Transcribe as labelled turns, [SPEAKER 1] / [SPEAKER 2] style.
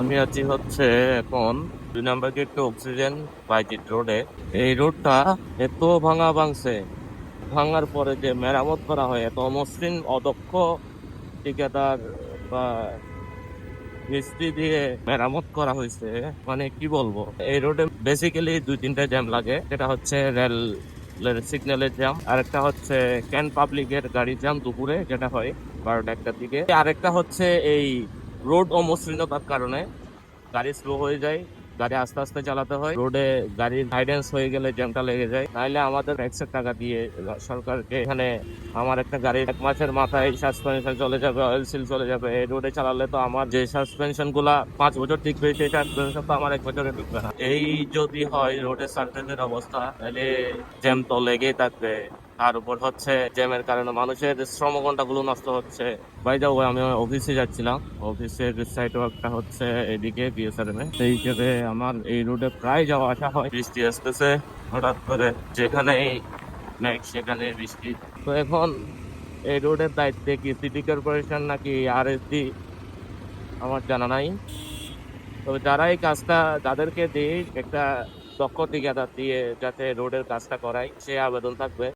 [SPEAKER 1] আমি আছি হচ্ছে এখন দুই নম্বর গেট টু অক্সিজেন বাইজিট রোডে এই রোডটা এত ভাঙা ভাঙছে। ভাঙার পরে যে মেরামত করা হয়, এত মসৃণ, অদক্ষ ঠিকাদার বা মিস্ত্রি দিয়ে মেরামত করা হয়েছে মানে কি বলব? এই রোডে বেসিক্যালি দুই তিনটা জ্যাম লাগে। যেটা হচ্ছে রেল সিগন্যালের জ্যাম আরেকটা হচ্ছে ক্যান পাবলিকের গাড়ি জ্যাম দুপুরে যেটা হয় বারোটা একটার দিকে। আরেকটা হচ্ছে এই রোড অমসৃণতার কারণে গাড়ি স্লো হয়ে যায়, গাড়ি আস্তে আস্তে চালাতে হয়। রোডে গাড়ির গাইডেন্স হয়ে গেলে জ্যামটা লেগে যায়। নাহলে আমাদের ট্যাক্সের টাকা দিয়ে সরকারকে এখানে আমার একটা গাড়ির এক মাসের মাথায় সাসপেনশন চলে যাবে অয়েল সিল চলে যাবে। এই রোডে চালালে তো আমার যে সাসপেনশনগুলা পাঁচ বছর টিকবে, সেই সাসপেনশন তো আমার এক বছরে টিকবে না। এই যদি হয় রোডের সার্ভেন্টের অবস্থা, তাহলে জ্যাম তো লেগেই থাকবে। তার উপর হচ্ছে জ্যামের কারণে মানুষের শ্রমঘন্টা গুলো নষ্ট হচ্ছে। বাই যাও আমি অফিসে যাচ্ছিলাম। অফিসের সাইড ওয়ার্কটা হচ্ছে এদিকে বিএসআরএম এ। সেই হিসেবে আমার এই রোডে প্রায় যাওয়া আসা হয়। বৃষ্টি আসতেছে, হঠাৎ করে যেখানে মেঘ সেখানে বৃষ্টি। তো এখন এই রোডের দায়িত্বে কি সিটি কর্পোরেশন নাকি আর আমার জানা নাই। তবে যারা এই কাজটা যাদেরকে দিই একটা দক্ষ ঠিকাদার দিয়ে যাতে রোডের কাজটা করায় সে আবেদন থাকবে।